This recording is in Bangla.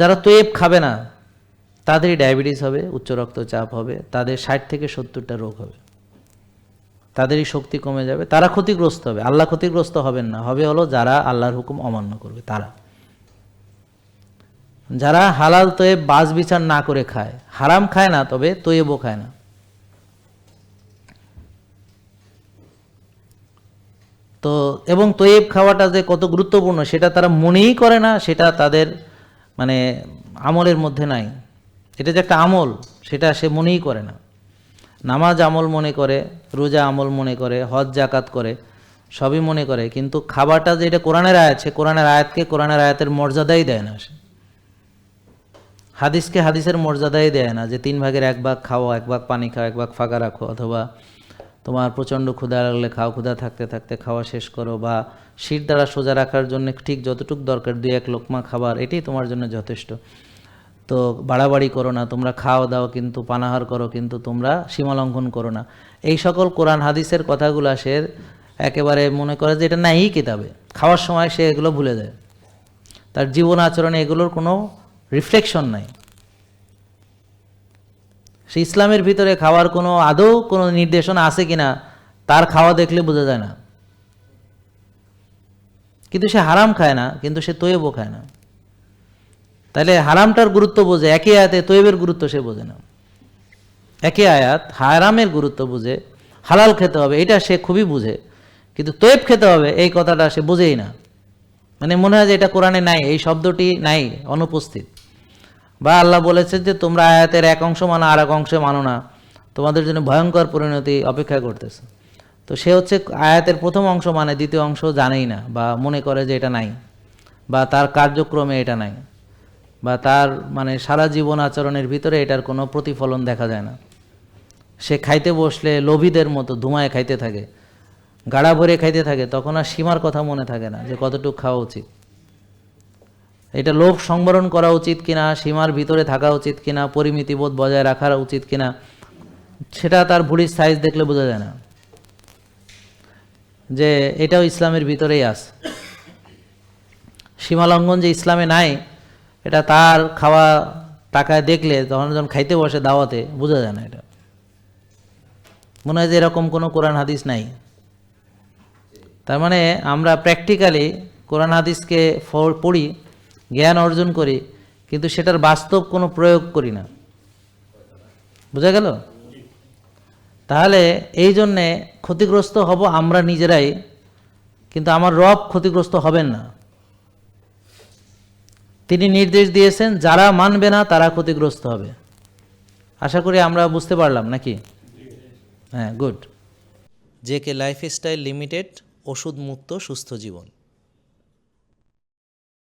যারা তোয়েব খাবে না, তাদেরই ডায়াবেটিস হবে, উচ্চ রক্তচাপ হবে, তাদের ষাট থেকে সত্তরটা রোগ হবে। তাদেরই শক্তি কমে যাবে, তারা ক্ষতিগ্রস্ত হবে। আল্লাহ ক্ষতিগ্রস্ত হবেন না, হবে হলো যারা আল্লাহর হুকুম অমান্য করবে, তারা। যারা হালাল তোয়েব বাজ বিচার না করে খায়, হারাম খায় না, তবে তোয়েবও খায় না। তো, এবং তোয়েব খাওয়াটা যে কত গুরুত্বপূর্ণ, সেটা তারা মনেই করে না, সেটা তাদের মানে আমলের মধ্যে নাই। এটা যে একটা আমল, সেটা সে মনেই করে না। নামাজ আমল মনে করে, রোজা আমল মনে করে, হজ জাকাত করে, সবই মনে করে, কিন্তু খাবারটা যে এটা কোরআনের আয়াত, সে কোরআনের আয়াতকে কোরআনের আয়াতের মর্যাদাই দেয় না সে। হাদিসকে হাদিসের মর্যাদাই দেয় না যে তিন ভাগের এক ভাগ খাও, এক ভাগ পানি খাও, এক ভাগ ফাঁকা রাখো, অথবা তোমার প্রচণ্ড ক্ষুধা লাগলে খাও, ক্ষুধা থাকতে থাকতে খাওয়া শেষ করো বা শীত দ্বারা সোজা রাখার জন্য ঠিক যতটুকু দরকার দুই এক লোকমা খাবার, এটাই তোমার জন্য যথেষ্ট। তো বাড়াবাড়ি করো না, তোমরা খাওয়া দাও কিন্তু, পানাহার করো কিন্তু, তোমরা সীমালঙ্ঘন করো না। এই সকল কোরআন হাদিসের কথাগুলো সে একেবারে মনে করে যে এটা নাই কিতাবে। খাওয়ার সময় সে এগুলো ভুলে যায়। তার জীবন আচরণে এগুলোর কোনো রিফ্লেকশন নাই। সে ইসলামের ভিতরে খাওয়ার কোনো আদৌ কোনো নির্দেশনা আছে কিনা, তার খাওয়া দেখলে বোঝা যায় না। কিন্তু সে হারাম খায় না, কিন্তু সে তৈবও খায় না। তাহলে হারামটার গুরুত্ব বোঝে একই আয়াতে তৈবের গুরুত্ব সে বোঝে না। একই আয়াত হারামের গুরুত্ব বুঝে, হালাল খেতে হবে, এটা সে খুবই বুঝে। কিন্তু তৈব খেতে হবে, এই কথাটা সে বোঝেই না। মানে মনে হয় যে এটা কোরআনে নাই, এই শব্দটি নাই, অনুপস্থিত। বা আল্লাহ বলেছে যে তোমরা আয়াতের এক অংশ মানো আর এক অংশ মানো না। তোমাদের জন্য ভয়ঙ্কর পরিণতি অপেক্ষা করতেছে। তো সে হচ্ছে আয়াতের প্রথম অংশ মানে দ্বিতীয় অংশ জানেই না বা মনে করে যে এটা নাই বা তার কার্যক্রমে এটা নাই বা তার মানে সারা জীবন আচরণের ভিতরে এটার কোনো প্রতিফলন দেখা যায় না। সে খাইতে বসলে লোভীদের মতো ধুমায় খাইতে থাকে, গাড়া ভরে খাইতে থাকে, তখন আর সীমার কথা মনে থাকে না যে কতটুকু খাওয়া উচিত। এটা লোভ সংবরণ করা উচিত কিনা, সীমার ভিতরে থাকা উচিত কিনা, পরিমিতিবোধ বজায় রাখা উচিত কিনা, সেটা তার ভুড়ির সাইজ দেখলে বোঝা যায় না। যে এটাও ইসলামের ভিতরেই আছে। সীমালঙ্ঘন যে ইসলামে নাই, এটা তার খাওয়া টাকায় দেখলে, তখন যখন খাইতে বসে দাওয়াতে, বোঝা যায় না এটা। মনে হয় যে এরকম কোনো কোরআন হাদিস নাই। তার মানে আমরা প্র্যাকটিক্যালি কোরআন হাদিসকে পড়ি জ্ঞান অর্জন করি, কিন্তু সেটার বাস্তব কোনো প্রয়োগ করি না। বোঝা গেল? তাহলে এই জন্যে ক্ষতিগ্রস্ত হব আমরা নিজেরাই, কিন্তু আমার রব ক্ষতিগ্রস্ত হবেন না। তিনি নির্দেশ দিয়েছেন, যারা মানবে না তারা ক্ষতিগ্রস্ত হবে। আশা করি আমরা বুঝতে পারলাম, নাকি? হ্যাঁ good. J K lifestyle limited ওষুধ মুক্ত সুস্থ জীবন।